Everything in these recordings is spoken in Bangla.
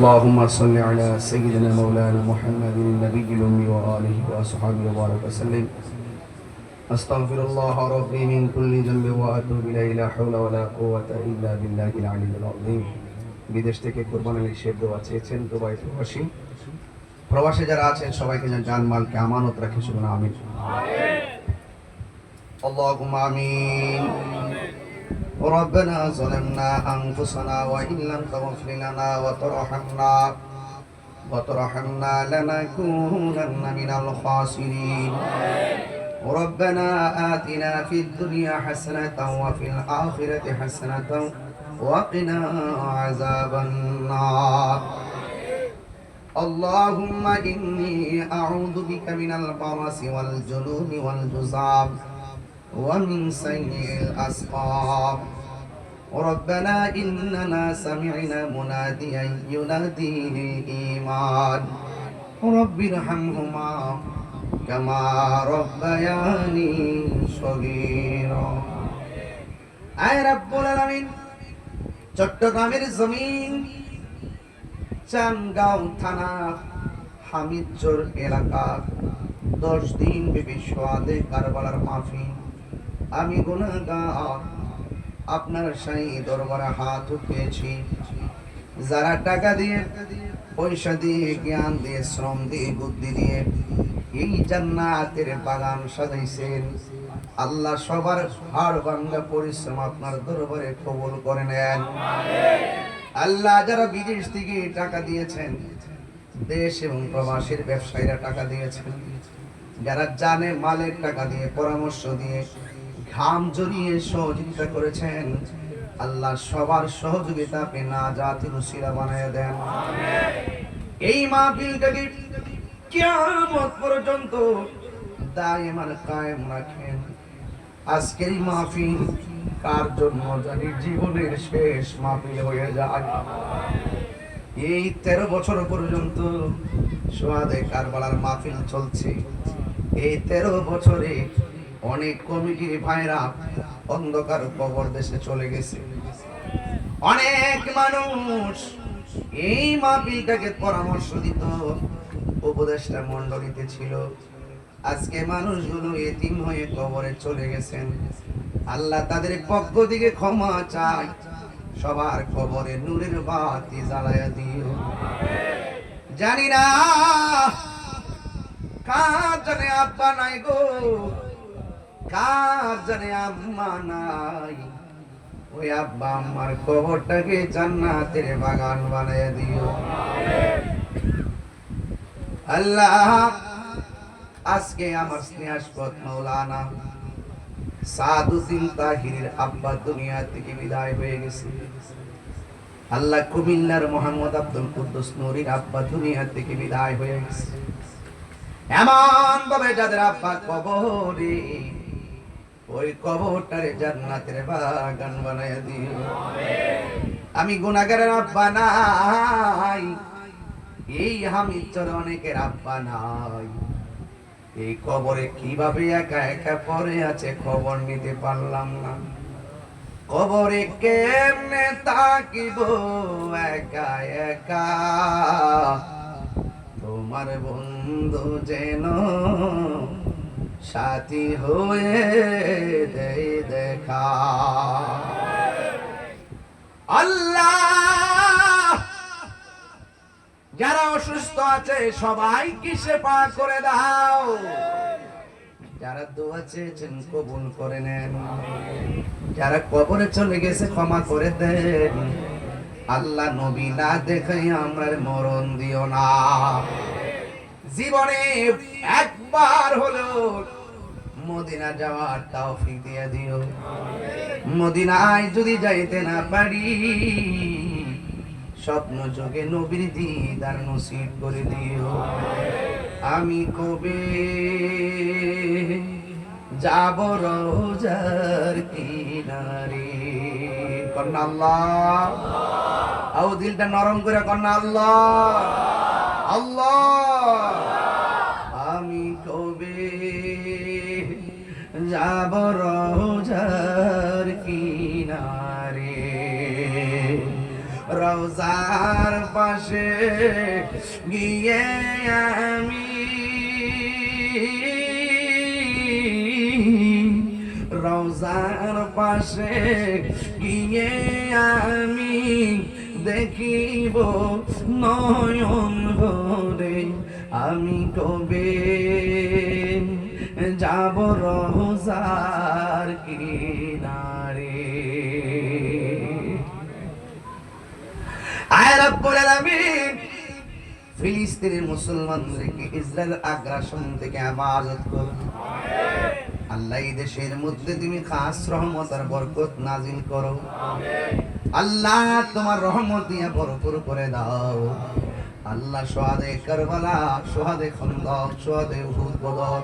اللهم صل على سيدنا مولانا محمد النبي الأمي وآله وأصحابه وبارك وسلم أستغفر الله ربي من كل ذنب وأتوب إليه لا حول ولا قوة إلا بالله العلي العظيم বিদেশ থেকে কোরবান আলী শেখ দোয়া চেয়েছেন দুবাই প্রবাসী প্রবাসী যারা আছেন সবাইকে যেন জানমালকে আমানত রাখে শুনুন আমিন আমিন আমিন ربنا ظلمنا أنفسنا وإن لم تغفر لنا وترحمنا وترحمنا لنكونن من الخاسرين ربنا آتنا في الدنيا حسنة وفي الآخرة حسنة وقنا عذاب النار اللهم إني أعوذ بك من البرص والجنون والجزام ومن سيء الأسقام ربنا إننا سمعنا مناديا ينادي للإيمان رب ارحمهما كما ربياني صغيرا আয় রাব্বুল আলামিন চট্টগ্রামের জমিন চানগাঁও থানা হামিদচর এলাকা দশ দিন ব্যাপী সোয়াদে কারবালার মাফি আমি গুণাগার আপনার সাই দরবারে হাত উঠিয়েছি যারা টাকা দিয়ে, পয়সা দিয়ে, জ্ঞান দিয়ে, শ্রম দিয়ে, বুদ্ধি দিয়ে এই জান্নাতের বাগান সাজাইছেন, আল্লাহ সবার হাড় বাংলা পরিশ্রম আপনার দরবারে কবুল করে নেন। আল্লাহ যারা বিদেশ থেকে টাকা দিয়েছেন, দেশ এবং প্রবাসীর ব্যবসায়ীরা টাকা দিয়েছেন, যারা জানে, মালের টাকা দিয়ে, পরামর্শ দিয়ে ঘাম জড়িয়ে সহযোগিতা করেছেন, আল্লাহ সবার সহযোগিতা আপনি না জাতি রুসিরা বানিয়ে দেন। এই মাহফিলটাকে কিয়ামত পর্যন্ত দায়মান কায়েম রাখেন। আজকের মাহফিল কার জন্য জানি জীবনের শেষ মাহফিল হয়ে যায়। এই তেরো বছর পর্যন্ত সোয়াদে কারবালার মাহফিল চলছে। এই তেরো বছরে অনেক কমিটির ভাইরা অন্ধকার কবর দেশে চলে গেছে। অনেক মানুষ এই মাহফিলটাকে পরামর্শ দিত, উপদেষ্টা মন্ডলীতে ছিল। আজকে মানুষগুলো এতিম হয়ে কবরে চলে গেছেন। আল্লাহ তাদের পক্ষ থেকে ক্ষমা চাই সবার কবরে নূরের বাতি জ্বালায়া দিও। জানি না কার জানে আব্বা নাই গো। কার জানে আম্মা নাই? ওই আব্বা আম্মার কবরটাকে জান্নাতের বাগান বানায় দিও। আল্লাহ, আজকে আমার স্নেহাস্পদ মৌলানা সাদুদ্দিন তাহিরের আব্বা দুনিয়া থেকে বিদায় হয়ে গেছে। আল্লাহ কুমিল্লার মোহাম্মদ আব্দুল কুদ্দুস নুরির আব্বা দুনিয়া থেকে বিদায় হয়ে গেছে। এমন ভাবে যাদের আব্বা কবরে ওই কবরটারে জান্নাতের বাগান বানায় দিও আমি গুনাগারের আব্বা নাই। এই হামিদ চরে অনেকের আব্বা নাই। এই কবরে কীভাবে একা একা পড়ে আছে খবর নিতে পারলাম না। কবরে কেমনে তাকিব একা একা? তোমার বন্ধু যেন সাথী হয়ে দেখা। আল্লাহ! যারা অসুস্থ আছে করে দাও। যারা দোয়া চেয়েছেন, কবুল করে নেন। যারা কবরে চলে গেছে, ক্ষমা করে দেন। আল্লাহ নবী না দেখাই আমরা মরণ দিও না। জীবনে একবার হলো মদিনা যাওয়ার তৌফিক দিয়ে দিও। মদিনায় যদি যাইতে না পারি, স্বপ্ন যোগে নবীর দিদার নসিব করে দিও। আমি কবে যাব রোজার কিনারে? কন্যা আল্লাহ। আও দিলটা নরম করে কন্যা আল্লাহ। আল্লাহ। যাব রোজার কিনারে। রোজা রোজার পাশে গিয়ে আমি রোজার পাশে গিয়ে আমি দেখিব নয়ন ভরে আমি কবে যাব রোজার কিনারে। আয় রব্বুল আলামিন ফিলিস্তিনের মুসলমানদেরকে ইসরায়েল আগ্রাসন থেকে হেফাজত করুন আল্লাহ এই দেশের মধ্যে তুমি খাস রহমত আর বরকত নাজিল করো। আল্লাহ, তোমার রহমত দিয়ে ভরপুর করে দাও। আল্লাহ সোহাদে কারবালা, সোহাদে খন্দক, সোহাদে উহুদ বদর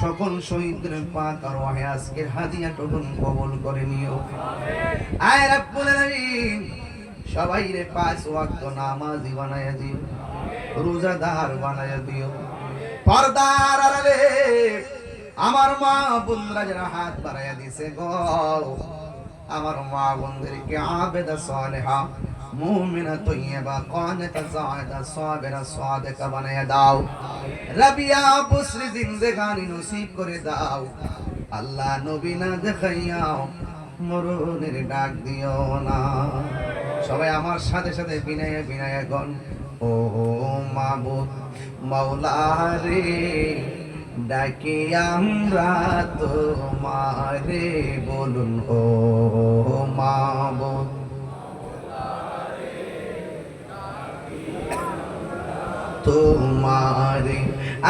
সকল শহীদদের পাক আর ওয়াহে আজকের হাদিয়া টুকুন কবুল করে নিও। আয় রাব্বুল আলামিন, সবাই রে পাঁচ ওয়াক্ত নামাজি বানায়া দিও, রোজাদার বানায়া দিও। পর্দার আড়ালে আমার মা বোনরা যারা হাত বাড়াইয়া দিছে গো, আমার মা বোনদেরকে আবেদা সালেহা মুমিনা তৈয়বা কানিতা জায়েদা সাবিরা সাদিকা বানায়া দাও। রাবিয়া বুসরি জিন্দেগানি নসিব করে দাও। আল্লাহ নবী না দেখাইয়াও মরণের ডাক দিও না। সবাই আমার সাথে সাথে বিনয়ে বিনয়ে গণ ও মাবুদ মাওলা রে ডাকি আমরা তোমারে বলুন, ও মাবুদ তোমারে।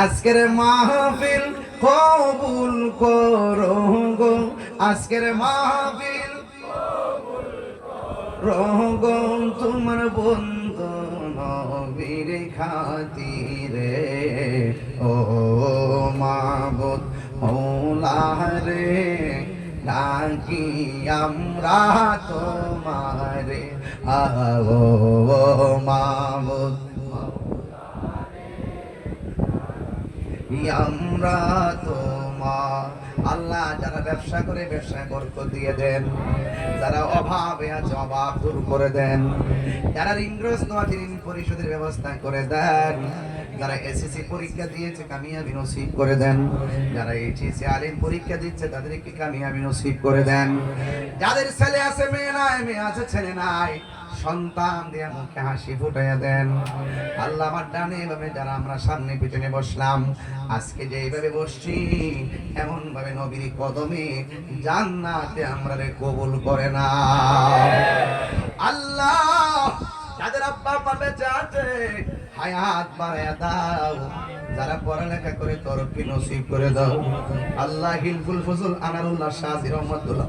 আজকের মাহফিল কবুল করো গো। আজকের মাহফিল রহগম তোমার বন্ধু নবীর খাতিরে। ও মাবুদ মৌলা রে আমরা তোমারে। আও মাবুদ আমরা আল্লাহ যারা ব্যবসা করে, ব্যবসায় বরকত দিয়ে দেন। যারা অভাবে আছে, অভাব দূর করে দেন। যারা ঋণগ্রস্ত আছে, ঋণ পরিশোধের ব্যবস্থা করে দেন। যারা এসএসসি পরীক্ষা দিয়েছে, কামিয়াবি নসিব করে দেন। যারা এইচএসসি আলিম পরীক্ষা দিচ্ছে, তাদেরকে কামিয়াবি নসিব করে দেন। যাদের ছেলে আছে, মেয়ে নাই, মেয়ে আছে, ছেলে নাই। সন্তান দিয়ে মুখে হাসি ফুটাইয়া দেন। আল্লাহ আমার ডানে এভাবে যারা আমরা সামনে পিছনে বসলাম, আজকে যে এইভাবে বসছি এমন ভাবে নবীর কদমে জান্নাতে আমরা রে কবুল করে না। আল্লাহ, যাদের আব্বা বেঁচে আছে হায়াত বাড়ায়া দাও। যারা পড়ালেখা করে তরফি নসিব করে দাও। আল্লাহ হিলফুল ফজল আনারুল্লাহ শাহির রহমতুল্লাহ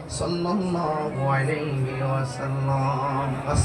صلى الله عليه وسلم